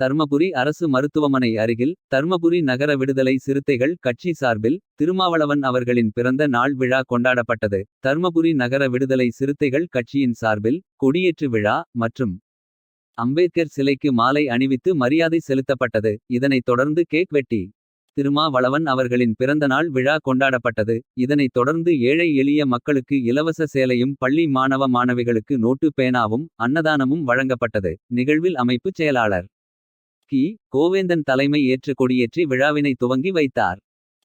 தர்மபுரி அரசு மருத்துவமனை அருகில் தர்மபுரி நகர விடுதலை சிறுத்தைகள் கட்சி சார்பில் திருமாவளவன் அவர்களின் பிறந்த நாள் விழா கொண்டாடப்பட்டது. தர்மபுரி நகர விடுதலை சிறுத்தைகள் கட்சியின் சார்பில் கொடியேற்று விழா மற்றும் அம்பேத்கர் சிலைக்கு மாலை அணிவித்து மரியாதை செலுத்தப்பட்டது. இதனைத் தொடர்ந்து கேக் வெட்டி திருமாவளவன் அவர்களின் பிறந்தநாள் விழா கொண்டாடப்பட்டது. இதனைத் தொடர்ந்து ஏழை எளிய மக்களுக்கு இலவச சேலையும் பள்ளி மாணவ மாணவிகளுக்கு நோட்டு பேனாவும் அன்னதானமும் வழங்கப்பட்டது. நிகழ்வில் அமைப்புச் செயலாளர் கி கோவேந்தன் தலைமை ஏற்று கொடியேற்றி விழாவினை துவங்கி வைத்தார்.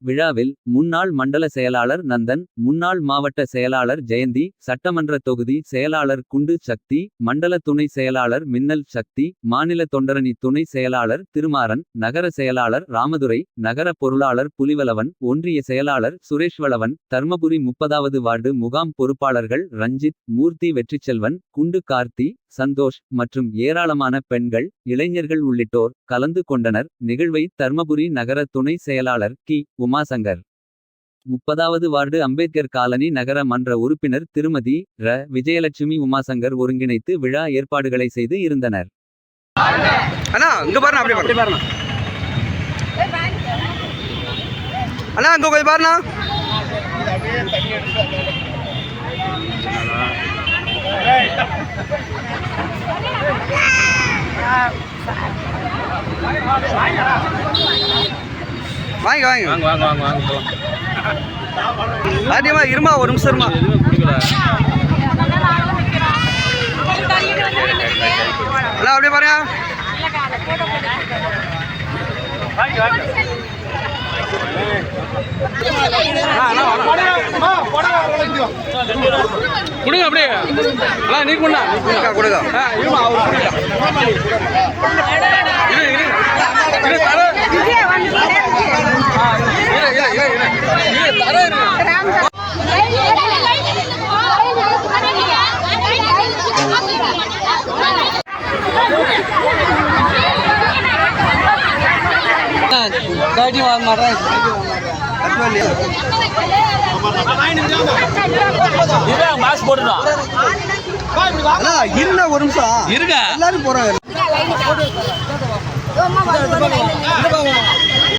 விழாவில் முன்னாள் மண்டல செயலாளர் நந்தன் முன்னாள் மாவட்ட செயலாளர் ஜெயந்தி சட்டமன்ற தொகுதி செயலாளர் குண்டு சக்தி மண்டல துணை செயலாளர் மின்னல் சக்தி மாநில தொண்டரணி துணை செயலாளர் திருமாறன் நகர செயலாளர் ராமதுரை நகர பொருளாளர் புலிவலவன் ஒன்றிய செயலாளர் சுரேஷ்வளவன் தர்மபுரி முப்பதாவது வார்டு முகாம் பொறுப்பாளர்கள் ரஞ்சித் மூர்த்தி வெற்றிச்செல்வன் குண்டு கார்த்தி சந்தோஷ் மற்றும் ஏராளமான பெண்கள் இளைஞர்கள் உள்ளிட்டோர் கலந்து கொண்டனர். நிகழ்வை தர்மபுரி நகர துணை செயலாளர் கி. உமாசங்கர். முப்பதாவது வார்டு அம்பேத்கர் காலனி நகர மன்ற உறுப்பினர் திருமதி ர. விஜயலட்சுமி உமாசங்கர் ஒருங்கிணைத்து விழா ஏற்பாடுகளை செய்து இருந்தனர். அண்ணா இங்க பாருண்ணா அப்படியே பாருங்க பாருண்ணா. அண்ணா இங்க கொஞ்சம் பாருண்ணா. வாங்க வாங்க. வாங்க வாங்க வாங்க வாங்க ஆட்டியமா இருமா ஒரு நிமிஷம் இருமா. அண்ணா அப்படியே பாருங்க. கொடுங்க அப்படியே. அண்ணா நீ கொண்டா கொடுக்கா கொடுக்கா. ஆ இருமா அவர் இரு இரு இரு தாட்டி வாங்க மாட்டேன் இவன் மாஸ்க் அண்ணா இருண்ணா ஒரு நிமிஷம் இருங்க எல்லாரும் போறாங்க